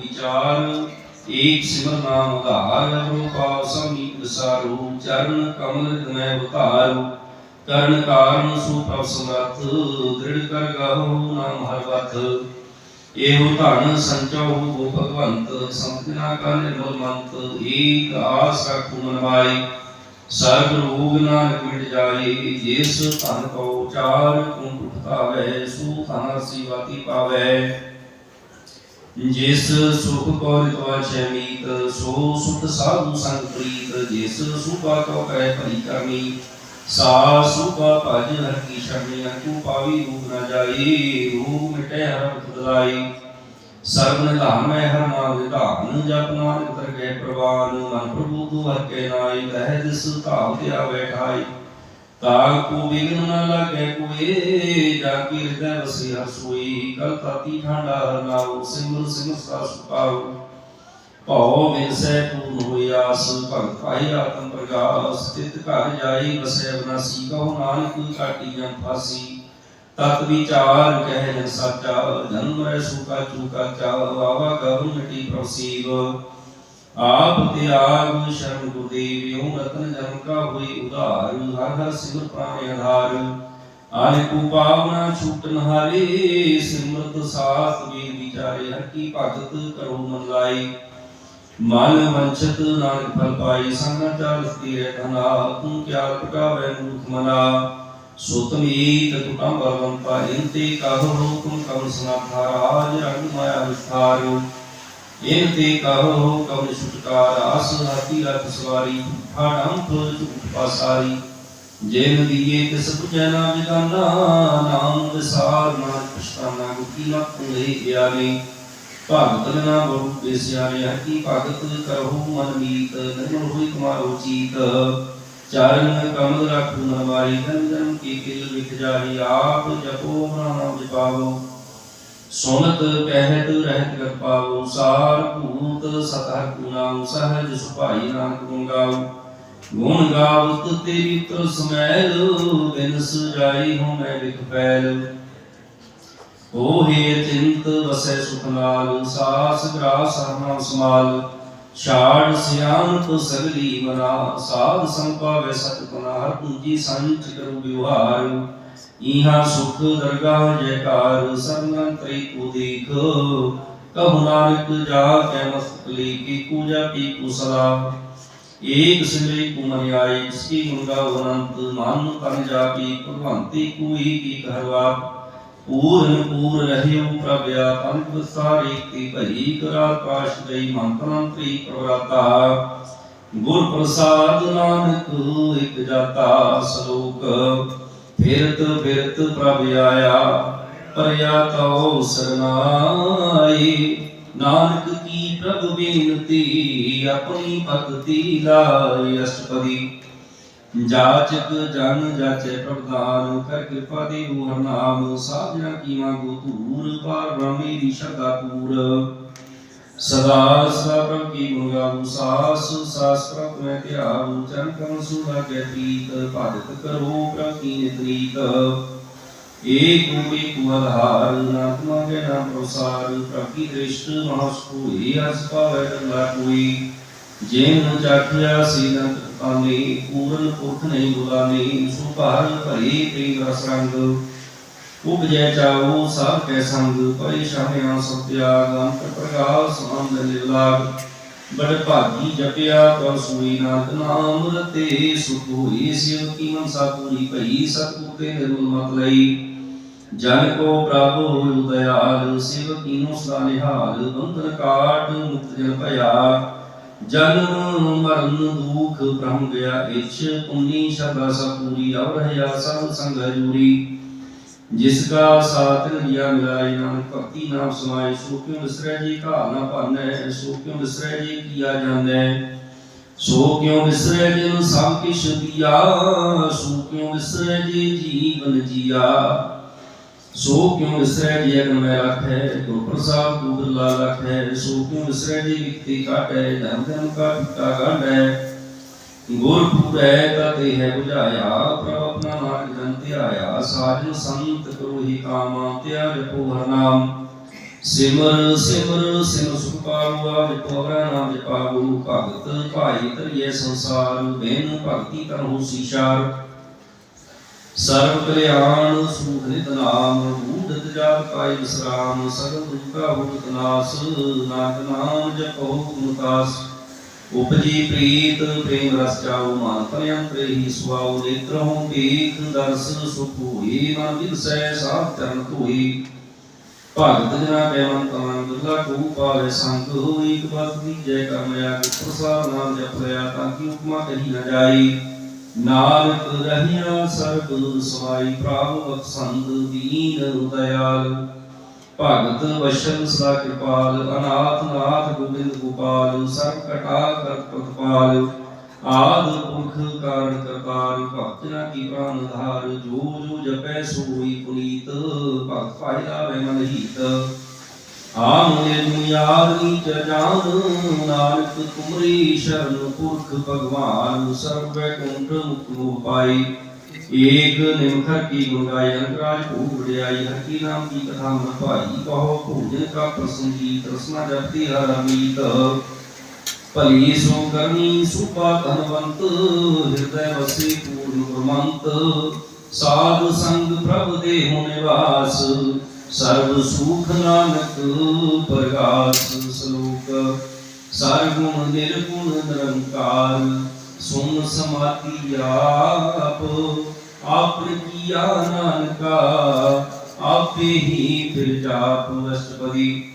ਵਿਚਾਰ, ਏਕ ਸਿਮਰ ਨਾਮ ਉਧਾਰ ਰੂਪਾ ਸਮੀਪ ਸਾਰੂ ਚਰਨ ਕਮਲ ਤਮੈ ਉਤਾਰੂ। ਕਰਨ ਕਾਰਨ ਸੁਪ੍ਰਭ ਸਮਰਥ, ਦ੍ਰਿੜ ਕਰ ਗਾਹੋ ਨਾਮ ਹਰ ਵਤ ਇਹੋ ਧਨ ਸੰਚੋ ਹੋ ਭਗਵੰਤ ਸੰਤਨਾ ਕਾ ਨਿਰਮਲ ਮੰਤ, ਏਕ ਆਸ ਰੱਖੂ ਮਨ ਮਾਈ। ਸਰਬ ਰੋਗ ਨਾਨਕ ਮਿਟ ਜਾਏ, ਜਿਸ ਧਨ ਕੋ ਚਾਰ ਕੁੰ ਉਠਾਵੇ, ਸੂ ਧਨ ਸਿਵਾਤੀ ਪਾਵੇ। ਜਿਸ ਸੁਖ ਕੋ ਰਿਤਵਾ ਚੈਮੀਤ, ਸੋ ਸੁਖ ਸਾਧੂ ਸੰਗ ਪ੍ਰੀਤ, ਜਿਸ ਸੁਭਾ ਕੋ ਕਰੇ ਭਲੀ ਕਰਨੀ ਸਾ ਸੁਭਾ ਭਜ ਹਰ ਕੀ ਸ਼ਰਣੀ ਅੰਕੂ ਪਾਵੀ ਰੂਪ ਨਾ ਜਾਈ, ਰੂਪ ਮਿਟੇ ਹਰ ਬਦਲਾਈ ਸਰਬ ਨਿਧਾਨ ਮੈਂ ਹਰ ਨਾਮ ਵਿਧਾਨ ਜਪ ਨਾਨਕ ਤਰ ਗਏ ਪ੍ਰਵਾਨ, ਮਨ ਪ੍ਰਭੂ ਤੂ ਹਰ ਕੇ ਨਾਈ ਰਹਿ ਦਿਸ ਧਾਵ ਤੇ ਆ ਬੈਠਾਈ ਤਾਗ ਕੋ ਵਿਗਨ ਨ ਲਾਗੇ ਕੋਏ ਜਾ ਕੀ ਹਿਰਦੈ ਵਸੀ ਹਰ ਸੋਈ ਕਲ ਤਾਤੀ ਠਾਂਡਾ ਹਰ ਨਾਉ ਸਿਮਰ ਸਿਮਰ ਸਾ ਸੁਪਾਉ ਭਉ ਵਿਨਸੈ ਪੂਰਨ ਹੋਈ ਆਸ ਭਗਤ ਪਾਈ ਆਤਮ ਪ੍ਰਗਾਸ ਸਥਿਤ ਘਰ ਜਾਈ ਵਸੈ ਬਨਾਸੀ, ਕਹੋ ਨਾਨਕ ਕਾਟੀ ਜਨ ਫਾਸੀ। ਤਤ ਵਿਚਾਰ ਕਹਿ ਜਨ ਸਾਚਾ ਜਨਮ ਰਹਿ ਸੁਕਾ ਚੂਕਾ ਚਾ ਵਾਵਾ ਗਵਨ ਮਿਟੀ ਪ੍ਰਸੀਵ ਆਪ ਤਿਆਗ ਸ਼ਰਨ ਗੁਰਦੇਵ ਰਤਨ ਜਨਮ ਕਾ ਹੋਈ ਉਧਾਰ, ਹਰ ਹਰ ਸਿਮਰ ਪ੍ਰਾਨ ਆਧਾਰ। ਆਨਿਕੂ ਪਾਵਨਾ ਛੂਟਨ ਹਾਰੇ ਸਿਮਰਤ ਸਾਸ ਵੀ ਵਿਚਾਰੇ, ਹਰ ਕੀ ਭਗਤ ਕਰੋ ਮਨ ਲਾਈ। ਮਨ ਵੰਚਤ ਨਾਨਕ ਫਲ ਪਾਈ ਸੰਗਤ ਚਾਲ ਸਤੀਰੇ ਧਨਾ, ਤੂੰ ਕਿਆ ਪ੍ਰਕਾਵੇ ਮੂਰਖ ਮਨਾ। ਸੁਤਮੀਤ ਤੁਟਾਂ ਬਲਵੰਤਾ ਇੰਤੇ ਕਹੋ ਤੁਮ ਕਮ ਸਨਾਥਾ, ਰਾਜ ਰੰਗ ਮਾਇਆ ਵਿਸਥਾਰ। ਇੰਤੇ ਕਹੋ ਕਮ ਛੁਟਕਾਰ ਆਸ ਹਾਤੀ ਰਤ ਸਵਾਰੀ ਫਾੜੰ ਝੂਠ ਪਾਸਾਰੀ। ਜਿਨ ਦੀਏ ਤਿਸ ਬੁਝੈ ਨਾ ਵਿਦਾਨਾ ਨਾਮ ਵਿਸਾਰ ਨਾ ਪਛਤਾਨਾ, ਗੁਕੀ ਨਾ ਤੁਲੇ ਗਿਆਨੀ। ਭਗਤ ਬਿਨਾ ਬਹੁ ਬੇਸਿਆਰੇ ਹਕੀ ਭਗਤ ਕਰਹੁ ਮਨ ਮੀਤ, ਨਿਰਮਲ ਹੋਈ ਤੁਮਾਰੋ ਚੀਤ। ਚਰਨ ਕਮਲ ਰਾਖੂ ਮਨ ਮਾਰੀ, ਜਨ ਜਨ ਕੀ ਕਿਲ ਵਿਖ ਜਾਹੀ ਆਪ ਜਪੋ ਨਾਮ ਜਪਾਵੋ। ਸੁਨਤ ਕਹਿਤ ਰਹਿਤ ਕਰ ਸਾਰ ਭੂਤ ਸਤਹਰ ਗੁਨਾਉ ਸਹਜ ਸੁਭਾਈ ਨਾਨਕ ਗੁਣ ਗਾਉ। ਗੁਣ ਗਾਵਤ ਤੇਰੀ ਤਰ ਸਮੈਲ ਬਿਨ ਸੁਜਾਈ ਹੋ ਮੈਂ ਵਿਖ ਫੈਲ। ਓਹੇ ਚਿੰਤ ਵਸੈ ਸੁਖ ਨਾਲ, ਸਾਸ ਗ੍ਰਾਸ ਹਰਨਾਮ ਸਮਾਲ। ਛਾੜ ਸਿਆਣਪ ਸਗਲੀ ਮਨਾ, ਸਾਧ ਸੰਪਾਵੇ ਸਤ ਹਰ ਪੂਜੀ ਸੰਚ ਕਰੋ ਵਿਵਹਾਰ। ਈਹਾ ਸੁਖ ਦਰਗਾਹ ਜੈਕਾਰ ਸਰਨੰਤਰੀ ਕੋ ਦੇਖ। ਕਹੁ ਨਾਨਕ, ਜਾ ਕੈ ਮਸਤਕ ਲੀ ਕੀ ਪੂਜਾ ਪੀ ਕੁਸਲਾ ਏਕ ਸਿਮਰੇ ਕੋ ਮਨ ਆਈ ਇਸਕੀ ਗੁਣ ਗਾਵ ਅਨੰਤ। ਮਨ ਤਨ ਜਾਪੀ, ਭਗਵੰਤੀ ਕੋਈ ਕੀ ਕਰਵਾ ਪੂਰਨ ਪੂਰ ਰਹਿਓ ਪ੍ਰਭ ਆਪਨ ਵਿਸਾਰੀ ਤੀ ਭਈ ਕਰਾ ਕਾਸ਼ ਗਈ ਮੰਤ ਮੰਤਰੀ ਗੁਰ ਪ੍ਰਸਾਦ ਨਾਨਕ, ਇਕ ਜਾਤਾ ਸਲੋਕ। ਫਿਰਤ ਫਿਰਤ ਪ੍ਰਭ ਆਇਆ, ਪਰਿਆ ਤਉ ਸਰਨਾਈ। ਨਾਨਕ ਕੀ ਪ੍ਰਭ ਬੇਨਤੀ, ਆਪਣੀ ਭਗਤੀ ਲਾਇ ਅਸ਼ਟਪਦੀ। ਜਾਚਕ ਜਨ ਜਾਚੇ ਪ੍ਰਭਦਾਨ, ਕਰ ਕਿਰਪਾ ਦੇ ਹਰ ਨਾਮ। ਸਾਧਨਾ ਕੀ ਮੰਗੋ ਧੂਰ, ਪਾਰ ਬ੍ਰਹਮੀ ਦੀ ਸ਼ਰਧਾ ਪੂਰ। ਸਦਾ ਸਦਾ ਪ੍ਰਭ ਕੀ ਮੁਗਾਉ ਸਾਸ ਸਾਸ ਪ੍ਰਭ ਮੈਂ ਧਿਆਉ ਚਰਨ ਕਮਲ ਸੁਦਾ ਕੇ ਪ੍ਰੀਤ ਭਗਤ ਕਰੋ ਪ੍ਰਭ ਕੀ ਨਿਤਰੀਤ ਏਕ ਏਕ ਆਧਾਰ ਨਾਮ ਮੰਗੇ ਨਾਮ ਪ੍ਰਸਾਰ, ਪ੍ਰਭ ਕੀ ਦ੍ਰਿਸ਼ਟ ਮਹਸ ਕੋਈ, ਅਸ ਪਾਵੇ ਨਾ ਕੋਈ। ਜਿਨ ਚਾਖਿਆ ਸੀਨਤ ਕਾਨੇ ਪੂਰਨ ਪੁਰਖ ਨਹੀਂ ਬੁਲਾਨੇ ਸੁਭਾਰ ਭਰੀ ਪ੍ਰੀਤ ਰਸ ਰੰਗ। ਉਪਜੈ ਚਾਉ ਸਭ ਕੈ ਸੰਗ ਪਰਿਸ਼ਾਨਿਆ ਸਤਿਆਗ ਅੰਤ ਪ੍ਰਗਾਸ ਆਨੰਦ ਲਿਲਾਗ ਬੜ ਭਾਗੀ ਜਪਿਆ ਤਉ ਸੂਈ ਨਾਨਕ ਨਾਮ ਰਤੇ ਸੁਖ ਹੋਈ ਸਿਉ ਕੀ ਮਨਸਾ ਪੂਰੀ ਭਈ ਸਤਿਗੁਰ ਤੇ ਨਿਰਮਲ ਮਤ ਲਈ। ਜਨ ਕੋ ਪ੍ਰਭ ਹੋਇ ਦਇਆਲ ਸਿਵ ਕੀਨੋ ਸਦਾ ਬੰਧਨ ਕਾਟ ਮੁਕਤ ਜਨ ਭਇਆ। ਜਨਮ ਮਰਨ ਦੁਖ ਬ੍ਰਹਮ ਗਿਆ ਇਛ, ਪੁੰਨੀ ਸ਼ਬਦ ਸਪੂਰੀ ਔਰ ਰਹਾ ਸਭ ਸੰਗ ਹਜੂਰੀ ਜਿਸ ਕਾ ਸਾਥ ਲਿਆ ਮਿਲਾਈ ਨਾਮ ਭਗਤੀ ਨਾਮ ਸਮਾਈ ਸੋ ਕਿਉ ਵਿਸਰੈ ਜੀ ਕਾ ਨਾ ਭਾਨੈ, ਸੋ ਕਿਉ ਵਿਸਰੈ ਜੀ ਕੀਆ ਜਾਂਦੈ? ਸੋ ਕਿਉ ਵਿਸਰੈ ਜਿਨ ਸਭ ਕਿਛ ਦੀਆ, ਸੋ ਕਿਉ ਵਿਸਰੈ ਜੀ ਜੀਵਨ ਜੀਆ? ਸੋ ਕਿਉ ਵਿਸਰੈ ਜੀ ਅਗਨ ਮੈਂ ਰੱਖੈ ਗੁਰ ਪ੍ਰਸਾਦ ਦੂਰ ਲਾ ਰੱਖੈ, ਸੋ ਕਿਉ ਵਿਸਰੈ ਜੀ ਵਿਕਤੀ ਕਾਟੈ ਧਰਮ ਧਰਮ ਕਾ ਟੁੱਟਾ ਗਾਂਢੈ? ਗੁਰ ਪੂਰੈ ਤਤੇ ਹੈ 부ਝਾਇਆ ਪ੍ਰਭ ਆਪਣਾ ਮਾਰਗ ਜਨ ਧਿਆਇਆ, ਸਾਜਨ ਸੰਤ ਕਰੋ ਹੀ ਕਾਮਾ ਧਿਆ ਜਪੋ ਹਰ ਨਾਮ। ਸਿਮਰ ਸਿਮਰ ਸਿਮਰ ਸੁਖ ਪਾਵਾ ਵਿਟੋਰਾ ਨਾਮ ਜਪਾਵੋ, ਭਗਤ ਭਾਈ ਤਰੀਏ ਸੰਸਾਰ, ਬੇਨ ਭਗਤੀ ਕਰਹੁ ਸੀਸ਼ਾਰ ਸਰਬ ਕਲਿਆਣ ਸੂਖ ਨਿਤ ਨਾਮ ਬੂਢਤ ਜਾਤ ਪਾਈ ਵਿਸਰਾਮ, ਸਗਲ ਦੁਖਾ ਹੁਤ ਨਾਸ ਨਾਮ ਜਪੋ ਮੁਤਾਸ ਉਪਜੀ ਪ੍ਰੀਤ, ਪ੍ਰੇਮ ਰਸ ਚਾਉ ਮਨ ਤਨ ਹੀ ਸੁਆਉ ਨੇਤਰਹੁ ਪੀਖ ਦਰਸ ਸੁਖ ਮਨ ਵਿਰਸੈ ਸਾਧ ਚਰਨ ਧੋਈ। ਭਗਤ ਜਨਾ ਬੇਵੰਤ ਮਨ ਦੁਰਲਾ ਕੋ ਪਾਵੇ ਸੰਗ, ਹੋਈ ਇੱਕ ਬਸ ਜੈ ਕਰਮਿਆ ਕਿ ਪ੍ਰਸਾਦ ਨਾਮ ਜਪ ਲਿਆ, ਤਾਂ ਕਿ ਉਪਮਾ ਕਹੀ ਨਾ ਜਾਈ। ਨਾਨਕ ਰਹਿਆ ਸਰਬ ਸਮਾਈ ਪ੍ਰਾਪ ਬਖਸ਼ੰਦ ਦੀਨ ਦਇਆਲ ਭਗਤ ਵਸ਼ਲ ਸਦਾ ਕਿਰਪਾਲ ਅਨਾਥ ਨਾਥ ਗੋਬਿੰਦ ਗੋਪਾਲ ਸਰਬ ਕਟਾ ਕਰਤ ਪ੍ਰਤਪਾਲ ਆਦ ਪੁਰਖ ਕਾਰਨ ਕਰਤਾਰ, ਭਗਤ ਜਨਾ ਕੀ ਪ੍ਰਾਨ ਧਾਰ ਜੋ ਜੋ ਜਪੈ ਸੋਈ ਪੁਨੀਤ, ਭਗਤ ਭਾਈ ਲਾਵੇ ਮਨ ਹੀਤ। ਆਮ ਨਿਰਮਿਆਦ ਨੀਚ ਜਾਨ ਨਾਨਕ ਤੁਮਰੀ ਸ਼ਰਨ ਪੁਰਖ ਭਗਵਾਨ, ਸਰਬ ਵੈਕੁੰਠ ਮੁਕਤ ਪਾਈ। ਏਕ ਨਿਮਖਰ ਕੀ ਗੁਣਗਾਈ ਅੰਤਰਾਜ ਭੂਖ ਵਡਿਆਈ, ਹਰ ਕੀ ਨਾਮ ਕੀ ਕਥਾ ਮਨ ਭਾਈ ਕਹੋ ਭੋਜਨ ਕਾ ਪ੍ਰਸੰਗ ਕੀ ਤ੍ਰਸਨਾ ਜਪਤੀ ਹਰ ਅਮੀਤ। ਭਲੀ ਸੋ ਕਰਨੀ ਸੁਪਾ ਧਨਵੰਤ, ਹਿਰਦੈ ਵਸੇ ਪੂਰਨ ਗੁਰਮੰਤ। ਸਾਧ ਸੰਗ ਪ੍ਰਭ ਦੇ ਹੋਣੇ ਵਾਸ ਸਰਬ ਸੁਖ ਨਾਨਕ ਪ੍ਰਗਾਸ ਸਲੋਕ। ਸਰਗੁਣ ਨਿਰਗੁਣ ਨਿਰੰਕਾਰ, ਸੁਨ ਸਮਾਤੀ ਆਪ। ਆਪ ਕੀਆ ਨਾਨਕਾ ਆਪੇ ਹੀ ਫਿਰ ਜਾਪ ਵਸਪਦੀ